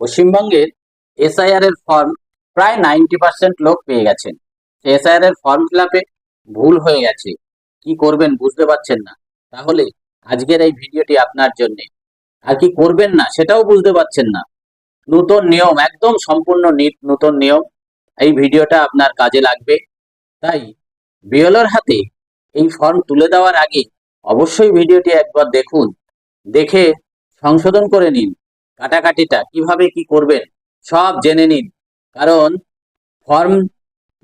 পশ্চিমবঙ্গের এসআইআর এর ফর্ম প্রায় নাইনটি পার্সেন্ট লোক পেয়ে গেছেন। এসআইআর এর ফর্ম ফিল ভুল হয়ে গেছে। কি করবেন বুঝতে পারছেন না। তাহলে আজকের এই ভিডিওটি আপনার জন্য। আর কি করবেন না সেটাও বুঝতে পারছেন না। নতুন নিয়ম, একদম সম্পূর্ণ নতুন নিয়ম, এই ভিডিওটা আপনার কাজে লাগবে। তাই বিএলওর হাতে এই ফর্ম তুলে দেওয়ার আগে অবশ্যই ভিডিওটি একবার দেখুন, দেখে সংশোধন করে নিন। কাটাকাটিটা কীভাবে কি করবেন, সব জেনে নিন। কারণ ফর্ম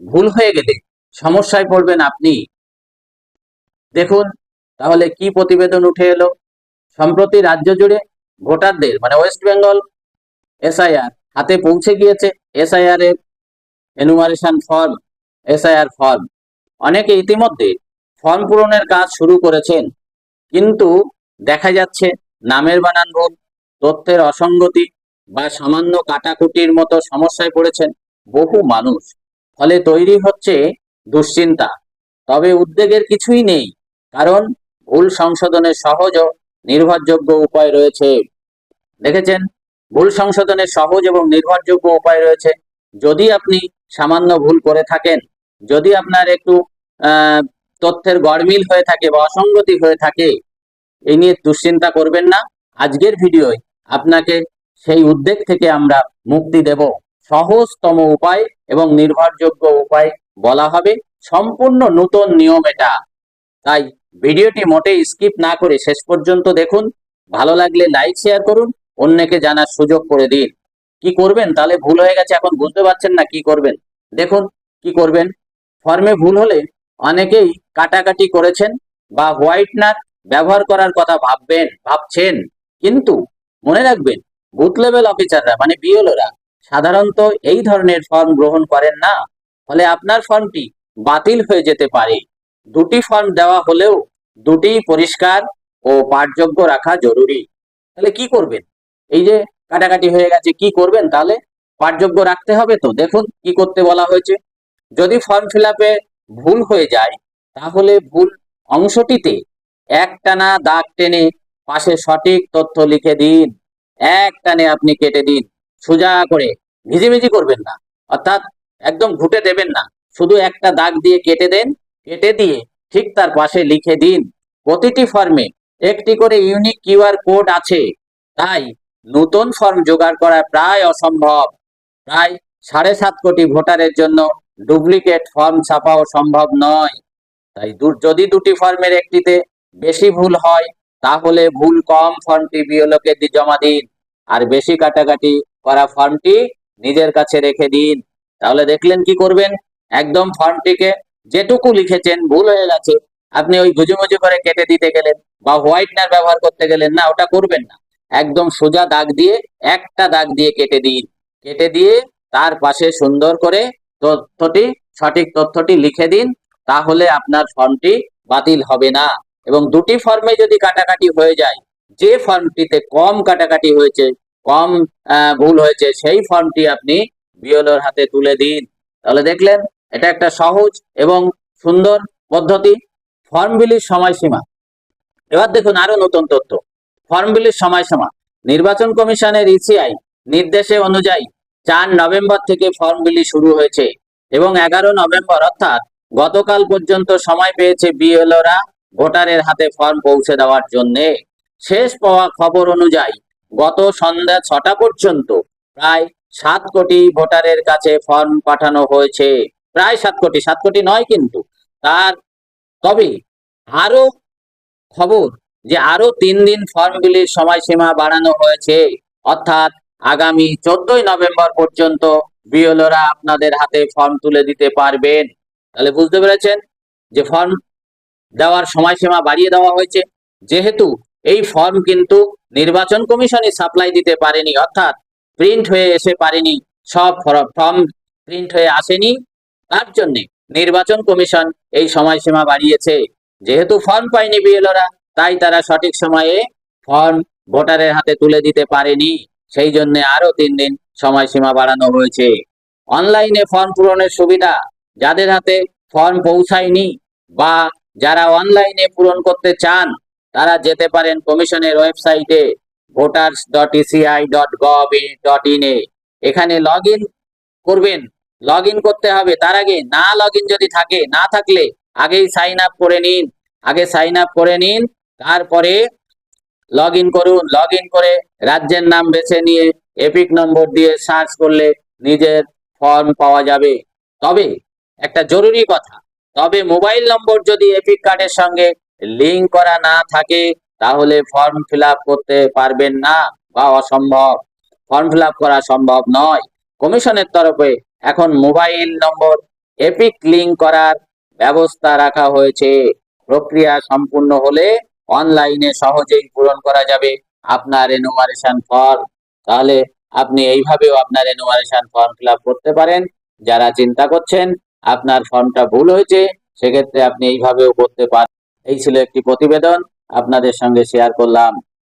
ভুল হয়ে গেলে সমস্যায় পড়বেন আপনি। দেখুন, তাহলে কি প্রতিবেদন উঠে এলো? সম্প্রতি রাজ্য জুড়ে ভোটারদের মানে ওয়েস্ট বেঙ্গল এসআইআর হাতে পৌঁছে গিয়েছে। এসআইআর এর এনুমারেশন ফর্ম এসআইআর ফর্ম অনেকে ইতিমধ্যে ফর্ম পূরণের কাজ শুরু করেছেন, কিন্তু দেখা যাচ্ছে নামের বানান ভুল তথ্যের অসঙ্গতি বা সামান্য কাটাকুটির মতো সমস্যায় পড়েছেন বহু মানুষ। ফলে তৈরি হচ্ছে দুশ্চিন্তা। তবে উদ্বেগের কিছুই নেই, কারণ ভুল সংশোধনের সহজ ও নির্ভরযোগ্য উপায় রয়েছে। দেখেছেন, ভুল সংশোধনের সহজ এবং নির্ভরযোগ্য উপায় রয়েছে। যদি আপনি সামান্য ভুল করে থাকেন, যদি আপনার একটু তথ্যের গড়মিল হয়ে থাকে বা অসঙ্গতি হয়ে থাকে এই নিয়ে দুশ্চিন্তা করবেন না। আজকের ভিডিওয় আপনাকে সেই উদ্বেগ থেকে আমরা মুক্তি দেব। সহজতম উপায় এবং নির্ভরযোগ্য উপায় বলা হবে। সম্পূর্ণ নতুন নিয়ম এটা। তাই ভিডিওটি মোটেই স্কিপ না করে শেষ পর্যন্ত দেখুন। ভালো লাগলে লাইক, শেয়ার করুন। অন্যকে জানার সুযোগ করে দিন। কি করবেন? তাহলে ভুল হয়ে গেছে, এখন বুঝতে পারছেন না কি করবেন। দেখুন কি করবেন। ফর্মে ভুল হলে অনেকেই কাটাকাটি করেছেন বা হোয়াইটনার ব্যবহার করার কথা ভাববেন, ভাবছেন। কিন্তু মনে রাখবেন, বুথ লেভেল অফিসাররা মানে বিএলওরা, সাধারণত এই ধরনের ফর্ম গ্রহণ করেন না। ফলে আপনার ফর্মটি বাতিল হয়ে যেতে পারে। দুটি ফর্ম দেওয়া হলেও দুটি পরিষ্কার ও পাঠযোগ্য রাখা জরুরি। তাহলে কি করবেন? এই যে কাটাকাটি হয়ে গেছে, কি করবেন তাহলে? পাঠযোগ্য রাখতে হবে তো? দেখুন কি করতে বলা হয়েছে। যদি ফর্ম ফিল ভুল হয়ে যায়, তাহলে ভুল অংশটিতে একটানা দাগ টেনে পাশে সঠিক তথ্য লিখে দিন। এক টানে আপনি কেটে দিন। সোজা করে ভিজিভিজি করবেন না। অর্থাৎ একদম ঘুটে দেবেন না। শুধু একটা দাগ দিয়ে কেটে দেন, কেটে দিয়ে ঠিক তার পাশে লিখে দিন। প্রতিটি ফর্মে একটি করে ইউনিক কিউআর কোড আছে। তাই নতুন ফর্ম জোগাড় করা প্রায় অসম্ভব। প্রায় সাড়ে সাত কোটি ভোটারের জন্য ডুপ্লিকেট ফর্ম ছাপাও সম্ভব নয়। তাই যদি দুটি ফর্মের একটিতে বেশি ভুল হয় তাহলে ভুল কম, ফর্মটি বিওলোকে জমা দিন। আর বেশি কাটাকাটি করা ফর্মটি নিজের কাছে রেখে দিন। তাহলে দেখলেন কি করবেন? একদম ফর্মটিকে যেটুকু লিখেছেন, ভুল হয়ে গেছে, আপনি ওই গুজুমুজু করে কেটে দিতে গেলেন বা হোয়াইটনার ব্যবহার করতে গেলেন, না, ওটা করবেন না। একদম সোজা দাগ দিয়ে, একটা দাগ দিয়ে কেটে দিন। কেটে দিয়ে তার পাশে সুন্দর করে তথ্যটি, সঠিক তথ্যটি লিখে দিন, তাহলে আপনার ফর্মটি বাতিল হবে না। এবং দুটি ফর্মে যদি কাটাকাটি হয়ে যায়, যে ফর্মটিতে কম কাটাকাটি হয়েছে, কম ভুল হয়েছে, সেই ফর্মটি আপনি বিএলওর হাতে তুলে দিন। তাহলে দেখলেন, এটা একটা সহজ এবং সুন্দর পদ্ধতি। ফর্ম বিলির সময়সীমা। এবার দেখুন আরও নতুন তথ্য। ফর্ম বিলির সময়সীমা। নির্বাচন কমিশনের ইসিআই নির্দেশে অনুযায়ী চার নভেম্বর থেকে ফর্ম বিলি শুরু হয়েছে এবং এগারো নভেম্বর অর্থাৎ গতকাল পর্যন্ত সময় পেয়েছে বিএলওরা ভোটারের হাতে ফর্ম পৌঁছে দেওয়ার জন্য শেষ পাওয়া খবর অনুযায়ী গত সন্ধ্যা ছটা পর্যন্ত প্রায় সাত কোটি ভোটারের কাছে ফর্ম পাঠানো হয়েছে। প্রায় সাত কোটি সাত কোটি নয় কিন্তু। তার তবে আরও খবর যে আরও তিন দিন ফর্ম বিলির সময়সীমা বাড়ানো হয়েছে। অর্থাৎ আগামী চোদ্দই নভেম্বর পর্যন্ত বিএলওরা আপনাদের হাতে ফর্ম তুলে দিতে পারবেন। তাহলে বুঝতে পেরেছেন যে ফর্ম দেওয়ার সময়সীমা বাড়িয়ে দেওয়া হয়েছে। যেহেতু এই ফর্ম কিন্তু নির্বাচন কমিশনই সাপ্লাই দিতে পারেনি, অর্থাৎ প্রিন্ট হয়ে এসে পারেনি, সব ফর্ম প্রিন্ট হয়ে আসেনি। তার জন্য নির্বাচন কমিশন এই সময়সীমা বাড়িয়েছে। যেহেতু ফর্ম পায়নি বিএলওরা, তাই তারা সঠিক সময়ে ফর্ম ভোটারের হাতে তুলে দিতে পারেনি। সেই জন্য আরও তিন দিন সময়সীমা বাড়ানো হয়েছে। অনলাইনে ফর্ম পূরণের সুবিধা যাদের হাতে ফর্ম পৌঁছায়নি বা যারা অনলাইনে পূরণ করতে চান, তারা যেতে পারেন কমিশনের ওয়েবসাইটে voters dot ECI dot gov dot in এ। এখানে লগ ইন করবেন। লগ ইন করতে হবে। তার আগে না লগ ইন যদি থাকে, না থাকলে আগেই সাইন আপ করে নিন। আগে সাইন আপ করে নিন, তারপরে লগ ইন করুন। লগ ইন করে রাজ্যের নাম বেছে নিয়ে এপিক নম্বর দিয়ে সার্চ করলে নিজের ফর্ম পাওয়া যাবে। তবে একটা জরুরি কথা তবে মোবাইল নম্বর যদি এপিক কার্ডের সঙ্গে লিঙ্ক করা না থাকে, তাহলে ফর্ম ফিল করতে পারবেন না বা অসম্ভব। ফর্ম ফিল করা সম্ভব নয়। কমিশনের তরফে এখন মোবাইল নম্বর, এপিক লিঙ্ক করার ব্যবস্থা রাখা হয়েছে। প্রক্রিয়া সম্পূর্ণ হলে অনলাইনে সহজেই পূরণ করা যাবে আপনার এনুমারেশন ফর্ম তাহলে আপনি এইভাবেও আপনার এনুমারেশন ফর্ম ফিল করতে পারেন। যারা চিন্তা করছেন আপনার ফর্মটা ভুল হয়েছে, সেক্ষেত্রে আপনি এইভাবেও করতে পারেন এই ছিল একটি প্রতিবেদন, আপনাদের সঙ্গে শেয়ার করলাম।